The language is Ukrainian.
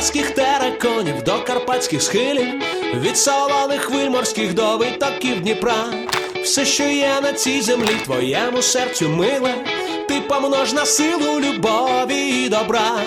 Донбаських тереконів до карпатських схилів, від солоних хвиль до витоків Дніпра. Все, що є на цій землі, твоєму серцю миле, ти помнож на силу любові і добра.